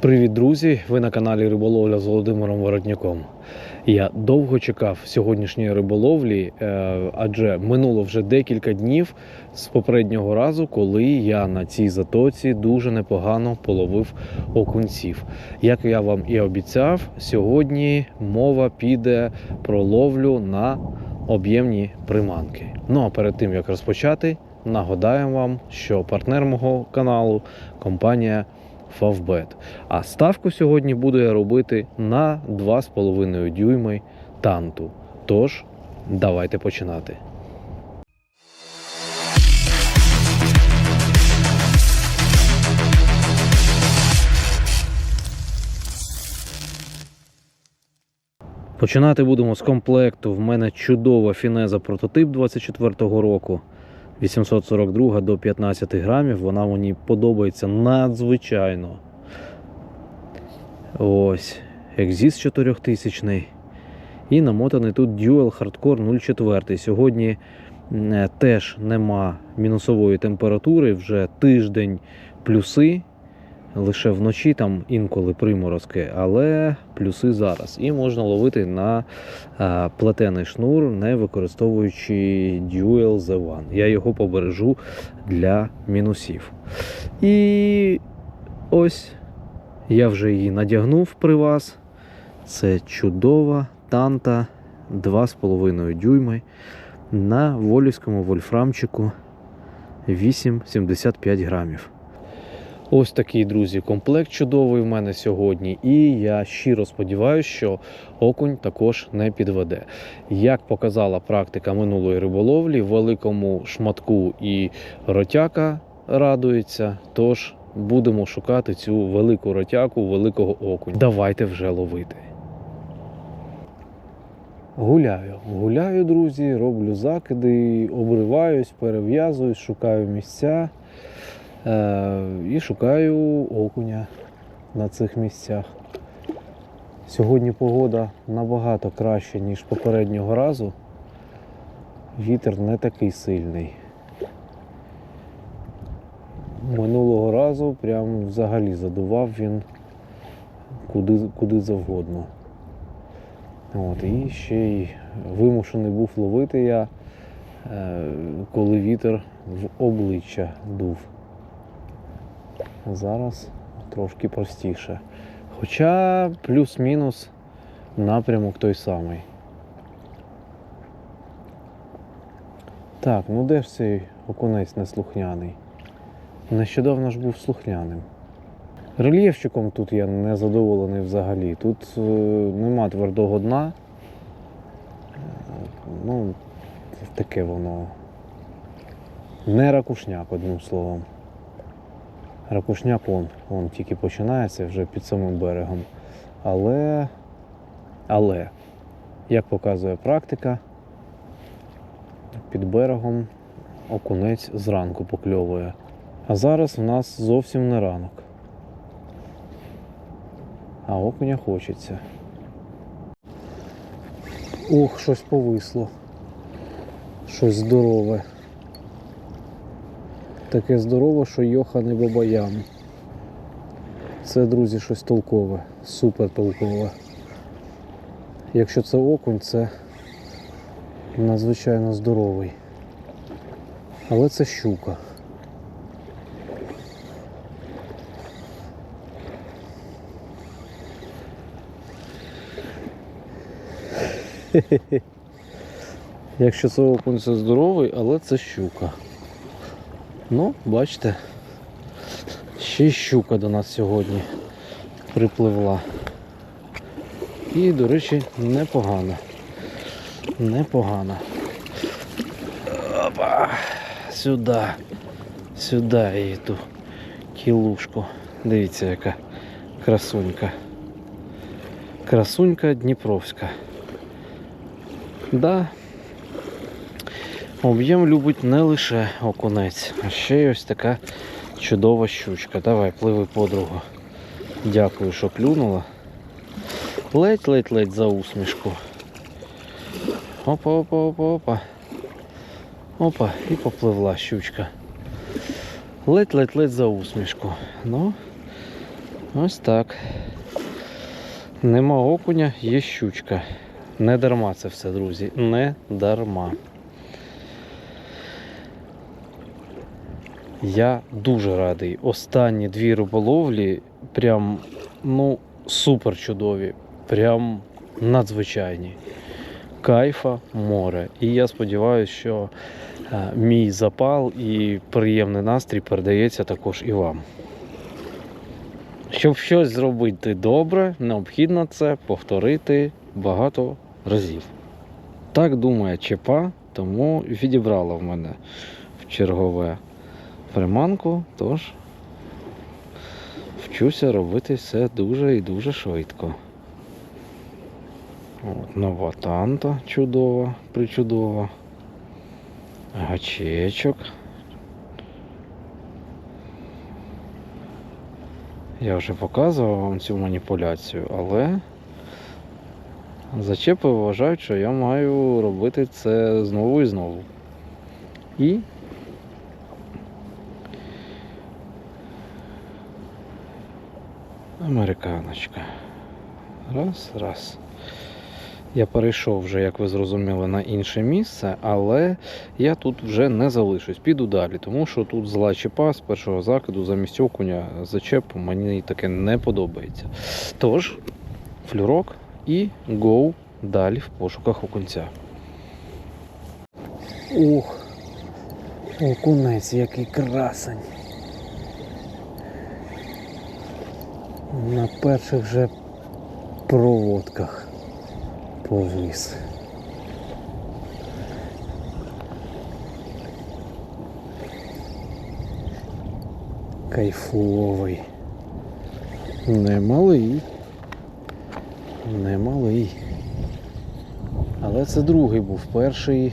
Привіт, друзі! Ви на каналі Риболовля з Володимиром Воротняком. Я довго чекав сьогоднішньої риболовлі, е, адже минуло вже декілька днів з попереднього разу, коли я на цій затоці дуже непогано половив окунців. Як я вам і обіцяв, сьогодні мова піде про ловлю на об'ємні приманки. Ну а перед тим як розпочати, нагадаємо вам, що партнер мого каналу компанія Favbet. А ставку сьогодні буду я робити на 2,5 дюйми танту. Тож, давайте починати. Починати будемо з комплекту. В мене чудова фінеза прототип 24-го року. 842 до 15 грамів. Вона мені подобається надзвичайно. Ось. Exis 4000. І намотаний тут Dual Hardcore 04. Сьогодні теж нема мінусової температури, вже тиждень плюси. Лише вночі там інколи приморозки, але плюси зараз. І можна ловити на а, плетений шнур, не використовуючи Dual Z1. Я його побережу для мінусів. І ось я вже її надягнув при вас. Це чудова танта 2,5 дюйми на волівському вольфрамчику 8,75 грамів. Ось такий, друзі, комплект чудовий в мене сьогодні. І я щиро сподіваюся, що окунь також не підведе. Як показала практика минулої риболовлі, великому шматку і ротяка радується. Тож будемо шукати цю велику ротяку, великого окунь. Давайте вже ловити. Гуляю, гуляю, друзі, роблю закиди, обриваюсь, перев'язуюсь, шукаю місця. Е, і шукаю окуня на цих місцях. Сьогодні погода набагато краща, ніж попереднього разу. Вітер не такий сильний. Минулого разу прям взагалі задував він куди, куди завгодно. От, і ще й вимушений був ловити я, е, коли вітер в обличчя дув. Зараз трошки простіше. Хоча плюс-мінус напрямок той самий. Так, ну де ж цей окунець неслухняний? Нещодавно ж був слухняним. Рельєфчиком тут я не задоволений взагалі. Тут е, нема твердого дна. Е, Ну, таке воно. Не ракушняк, одним словом. Ракушняк вон, вон тільки починається вже під самим берегом. Але, але, як показує практика, під берегом окунець зранку покльовує. А зараз в нас зовсім не ранок. А окуня хочеться. Ох, щось повисло. Щось здорове. Таке здорове, що йоха не бабаям. Це, друзі, щось толкове, супер толкове. Якщо це окунь, це надзвичайно здоровий. Але це щука. Якщо це окунь, це здоровий, але це щука. Ну, бачите, ще щука до нас сьогодні припливла. І, до речі, непогана. Непогана. Опа! Сюди. Сюди її ту кілушку. Дивіться, яка красунька. Красунька Дніпровська. Да, Об'єм любить не лише окунець, а ще й ось така чудова щучка. Давай, пливи подругу. Дякую, що клюнула. Ледь-ледь-ледь за усмішку. Опа, опа, опа, опа. Опа, і попливла щучка. Ледь-ледь-ледь за усмішку. Ну, Ось так. Нема окуня, є щучка. Не дарма це все, друзі. Не дарма. Я дуже радий. Останні дві риболовлі прям ну супер чудові. Прям надзвичайні. Кайфа море. І я сподіваюся, що е, мій запал і приємний настрій передається також і вам. Щоб щось зробити добре, необхідно це повторити багато разів. Так думає Чепа, тому відібрала в мене в чергове приманку, тож вчуся робити все дуже і дуже швидко. От, нова танта чудова, причудова. Гачечок. Я вже показував вам цю маніпуляцію, але зачепи вважають, що я маю робити це знову і знову. І американочка. Раз, раз. Я перейшов вже, як ви зрозуміли, на інше місце, але я тут вже не залишусь, піду далі, тому що тут зла чіпа з першого закиду замість окуня зачепу мені таке не подобається. Тож, флюрок і гоу далі в пошуках окунця. Ух, окунець, який красень. На перших же проводках повис. Кайфовий. Немалий. Немалий. Але це другий був. Перший.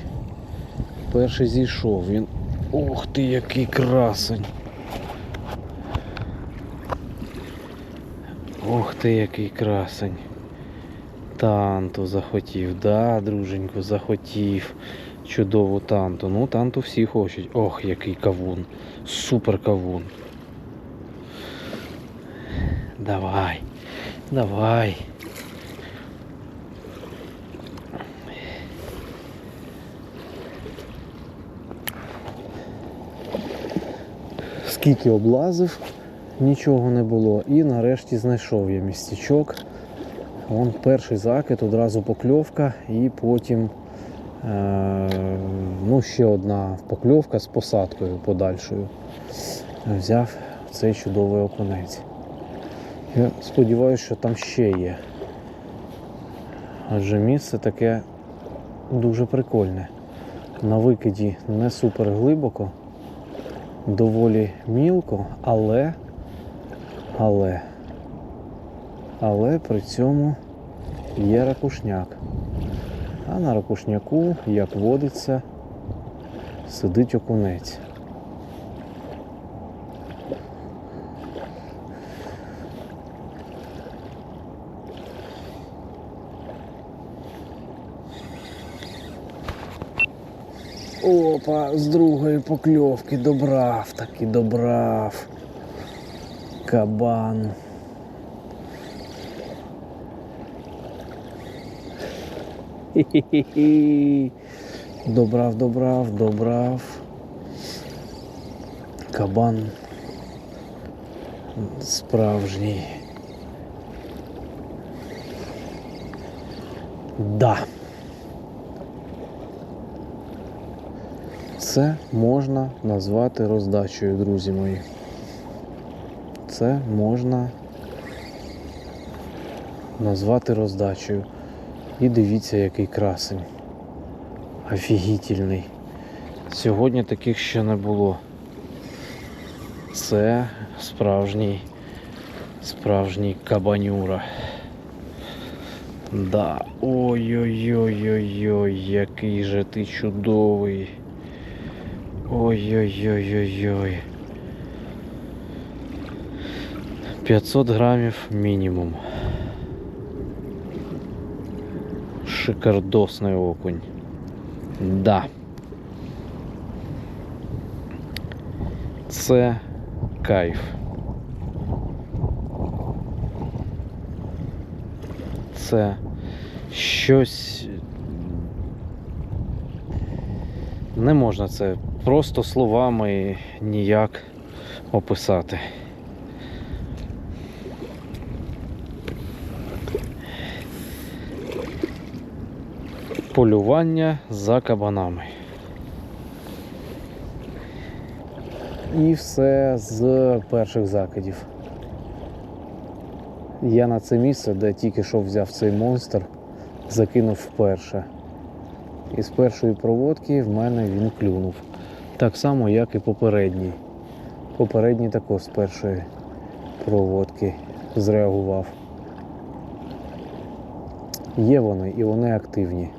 Перший зійшов. Він. Ох ти, який красень. Ох ти, який красень. Танту захотів, да, друженько, захотів. Чудову танту. Ну, танту всі хочуть. Ох, який кавун. Супер кавун. Давай. Давай. Скільки облазив, нічого не було. І нарешті знайшов я містечок. Вон перший закид, одразу покльовка і потім е, ну, ще одна покльовка з посадкою подальшою. Взяв цей чудовий окунець. Я сподіваюся, що там ще є. Адже місце таке дуже прикольне. На викиді не супер глибоко, доволі мілко, але, але але при цьому є ракушняк. А на ракушняку, як водиться, сидить окунець. Опа, з другої покльовки добрав, таки добрав. Кабан. Добрав, добрав, добрав. Кабан справжній. Да. Це можна назвати роздачею, друзі мої. Це можна назвати роздачею. І дивіться, який красень. Офігітельний. Сьогодні таких ще не було. Це справжній, справжній кабанюра. Да. Ой-ой-ой-ой-ой, який же ти чудовий. Ой-ой-ой-ой-ой. 500 грамів мінімум. Шикардосний окунь. Да. Це кайф. це щось. Не можна це просто словами ніяк описати. Полювання за кабанами. І все з перших закидів. Я на це місце, де тільки що взяв цей монстр, закинув вперше. І з першої проводки в мене він клюнув. Так само, як і попередній. Попередній також з першої проводки зреагував. Є вони і вони активні.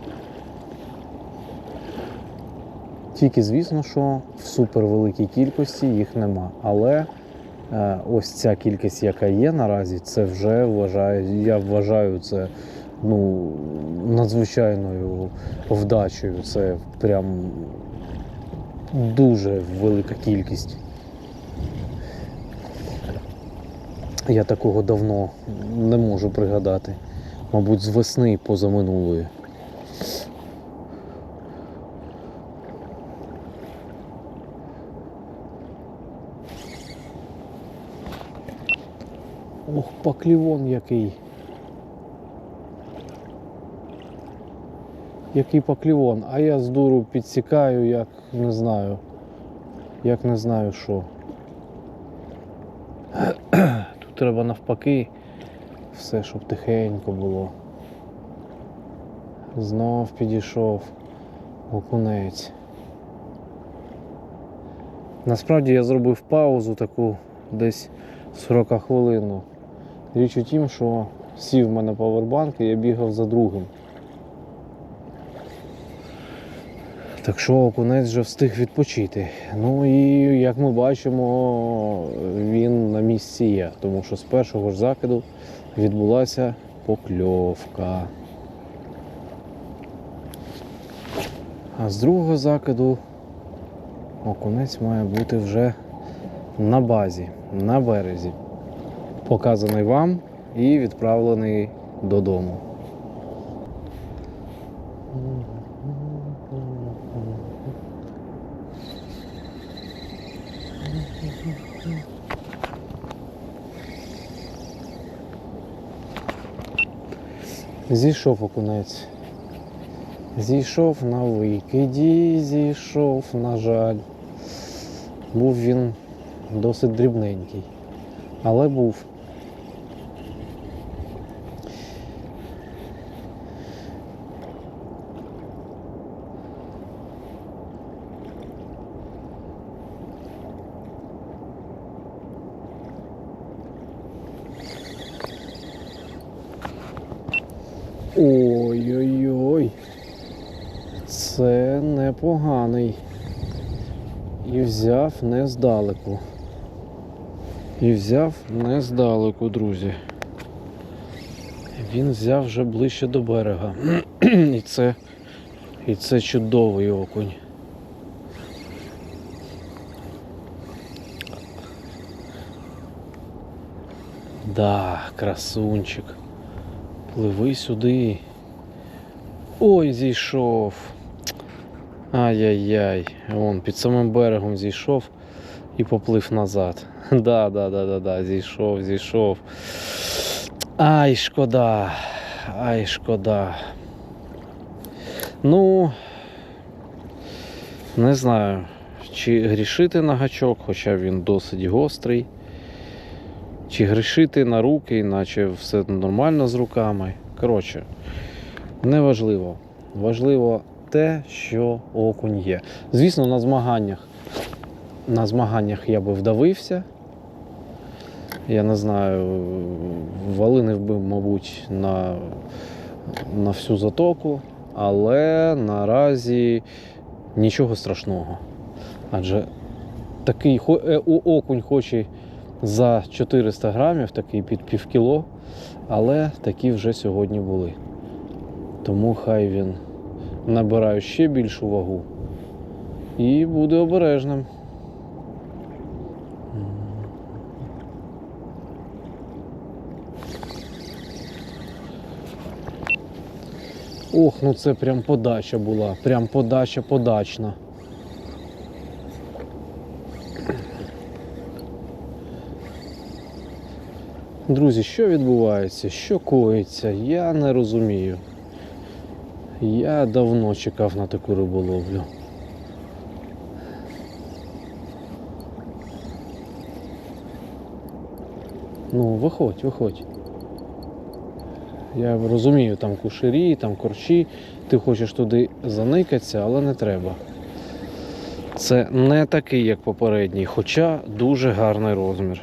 Тільки звісно, що в супервеликій кількості їх нема. Але е, ось ця кількість, яка є наразі, це вже вважаю, я вважаю це ну, надзвичайною вдачею. Це прям дуже велика кількість. Я такого давно не можу пригадати. Мабуть, з весни позаминулої. Ох, поклівон який. Який поклівон, а я з дуру підсікаю, як не знаю. Як не знаю що. Тут треба навпаки все, щоб тихенько було. Знов підійшов окунець. Насправді я зробив паузу таку десь 40 хвилину. Річ у тім, що сів в мене павербанк і я бігав за другим. Так що окунець вже встиг відпочити. Ну і як ми бачимо, він на місці є, тому що з першого ж закиду відбулася покльовка. А з другого закиду окунець має бути вже на базі, на березі. Показаний вам і відправлений додому. Зійшов окунець. Зійшов на викиді, зійшов, на жаль. Був він досить дрібненький. Але був. Ой-ой-ой. Це непоганий. І взяв не здалеку. І взяв не здалеку, друзі. Він взяв вже ближче до берега. І це, і це чудовий окунь. Да, красунчик. Пливи сюди. Ой, зійшов. Ай-яй-яй. Вон під самим берегом зійшов і поплив назад. Да, да, да, да, да, зійшов, зійшов. Ай, шкода. Ай, шкода. Ну, не знаю, чи грішити на гачок, хоча він досить гострий. Чи грішити на руки, наче все нормально з руками. Коротше, неважливо. Важливо те, що окунь є. Звісно, на змаганнях. На змаганнях я би вдавився. Я не знаю, валинив би, мабуть, на, на всю затоку, але наразі нічого страшного. Адже такий е, окунь хоче за 400 грамів, такий під півкіло, але такі вже сьогодні були. Тому хай він набирає ще більшу вагу і буде обережним. Ох, ну це прям подача була. Прям подача подачна. Друзі, що відбувається? Що коїться? Я не розумію. Я давно чекав на таку риболовлю. Ну, виходь, виходь. Я розумію, там кушері, там корчі, ти хочеш туди заникатися, але не треба. Це не такий, як попередній, хоча дуже гарний розмір.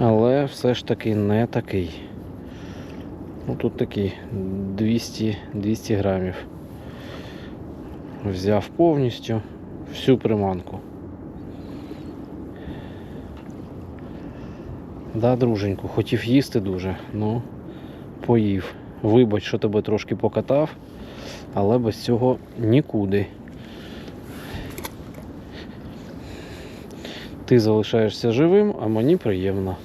Але все ж таки не такий. Ну тут такий 200, 200 грамів. Взяв повністю всю приманку. Да, друженьку, хотів їсти дуже, ну поїв. Вибач, що тебе трошки покатав, але без цього нікуди. Ти залишаєшся живим, а мені приємно.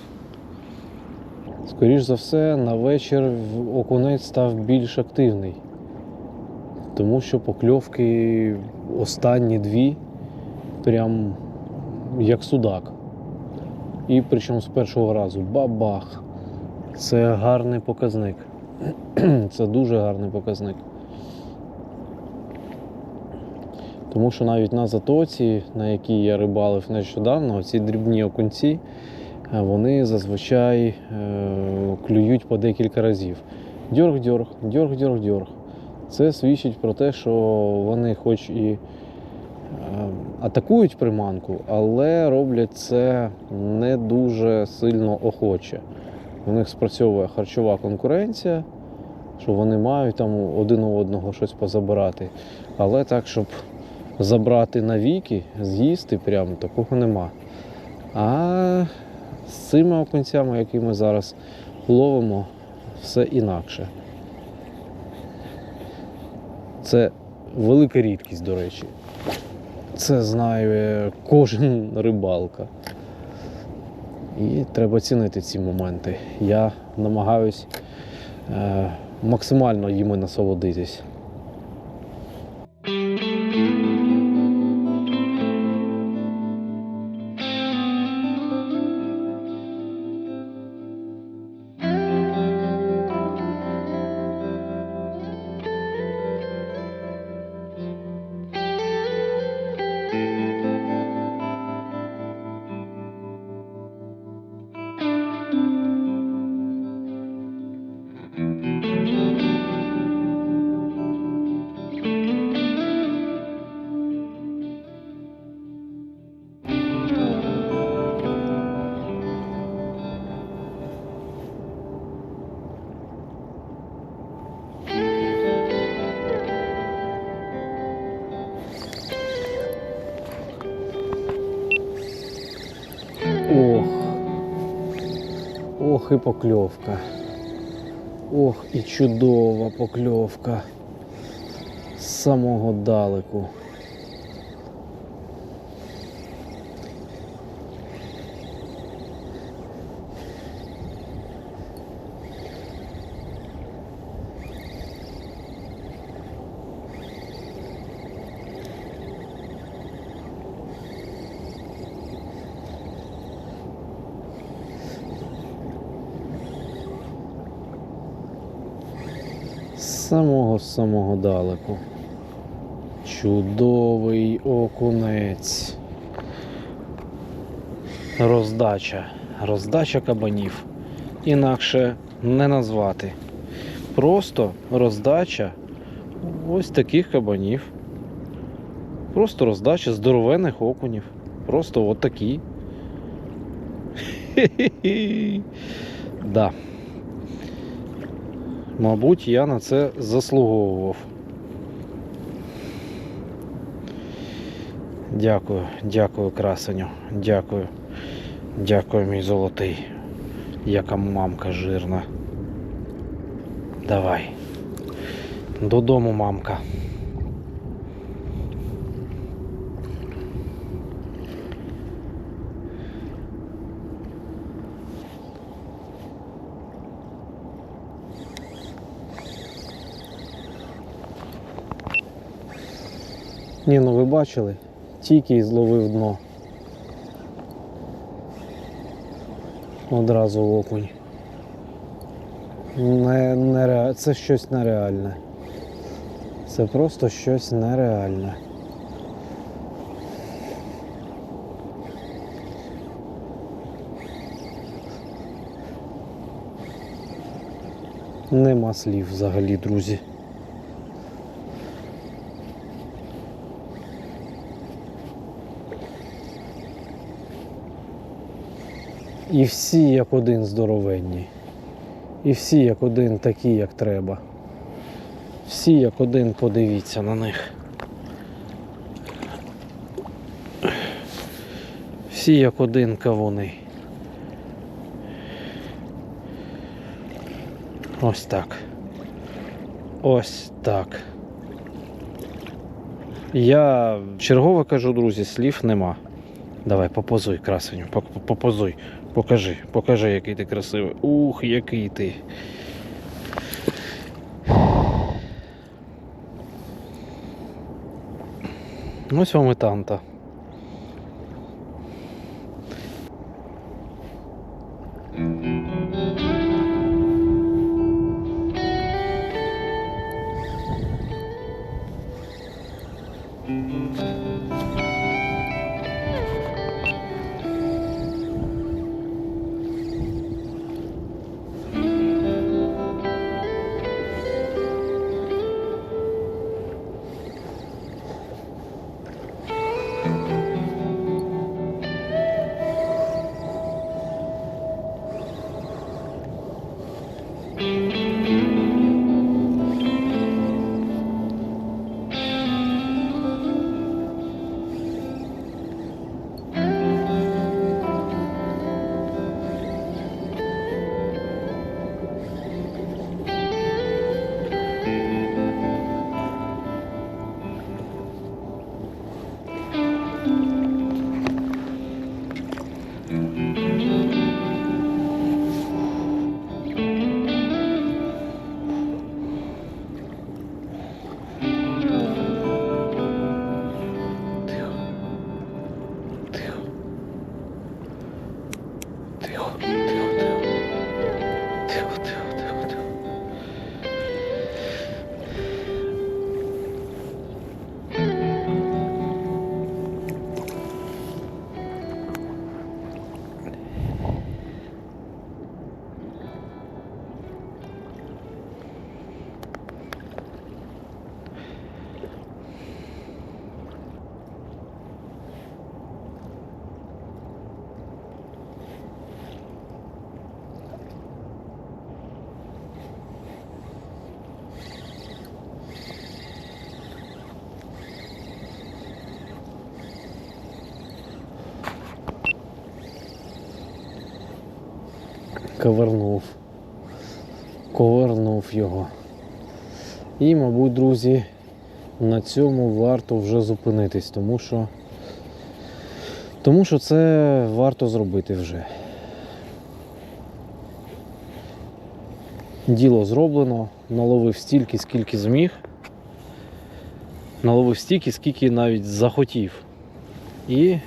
Скоріш за все, на вечір окунець став більш активний. Тому що покльовки останні дві прям як судак. І причому з першого разу бабах. Це гарний показник. Це дуже гарний показник. Тому що навіть на затоці, на якій я рибалив нещодавно, ці дрібні окунці, вони зазвичай е, клюють по декілька разів. Дьорг-дьорг, дьорг-дьорг-дьорг. Це свідчить про те, що вони хоч і е, атакують приманку, але роблять це не дуже сильно охоче. У них спрацьовує харчова конкуренція, що вони мають там один у одного щось позабирати. Але так, щоб забрати навіки, з'їсти прямо, такого нема. А з цими окунцями, які ми зараз ловимо, все інакше. Це велика рідкість, до речі. Це знає кожен рибалка. І треба цінити ці моменти. Я намагаюсь е, максимально їми насолодитись. Ох і покльовка. Ох, і чудова покльовка. З самого далеку. З самого самого далеку. Чудовий окунець. Роздача. Роздача кабанів. Інакше не назвати. Просто роздача ось таких кабанів. Просто роздача здоровених окунів. Просто от такі. Хе-хе-хе. Да. Мабуть, я на це заслуговував. Дякую, дякую, красеню. Дякую. Дякую, мій золотий. Яка мамка жирна. Давай. Додому, мамка. Ні, ну ви бачили, тільки і зловив дно. Одразу в окунь. Не, нере... Це щось нереальне. Це просто щось нереальне. Нема слів взагалі, друзі. І всі як один здоровенні. І всі як один такі, як треба. Всі як один подивіться на них. Всі як один кавуни. Ось так. Ось так. Я чергово кажу, друзі, слів нема. Давай, попозуй, красеню, попозуй. Покажи, покажи, який ти красивий. Ух, який ти. Ось вам і танта. Ковернув. Ковернув його. І, мабуть, друзі, на цьому варто вже зупинитись, тому що. Тому що це варто зробити вже. Діло зроблено, наловив стільки, скільки зміг. Наловив стільки, скільки навіть захотів. І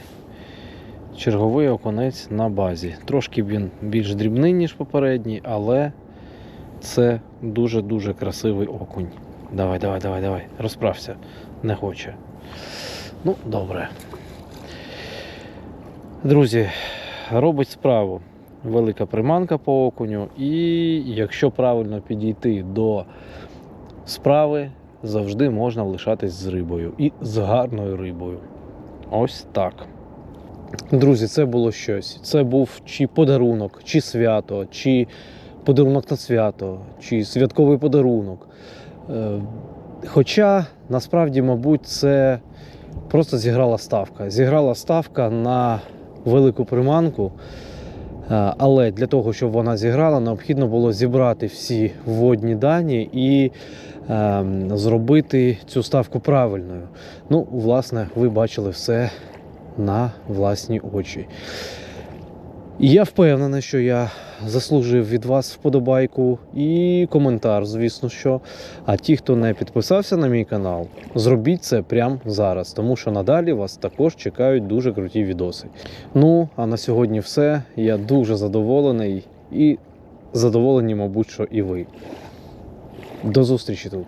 черговий оконець на базі. Трошки він більш дрібний, ніж попередній, але це дуже-дуже красивий окунь. Давай, давай, давай, давай. Розправся. Не хоче. Ну, добре. Друзі, робить справу. Велика приманка по окуню. І якщо правильно підійти до справи, завжди можна лишатись з рибою. І з гарною рибою. Ось так. Друзі, це було щось. Це був чи подарунок, чи свято, чи подарунок на свято, чи святковий подарунок. Е, Хоча насправді, мабуть, це просто зіграла ставка. Зіграла ставка на велику приманку. Е, Але для того, щоб вона зіграла, необхідно було зібрати всі вводні дані і ем, зробити цю ставку правильною. Ну, власне, ви бачили все на власні очі. І я впевнений, що я заслужив від вас вподобайку і коментар, звісно, що. А ті, хто не підписався на мій канал, зробіть це прямо зараз, тому що надалі вас також чекають дуже круті відоси. Ну, а на сьогодні все. Я дуже задоволений і задоволені, мабуть, що і ви. До зустрічі тут.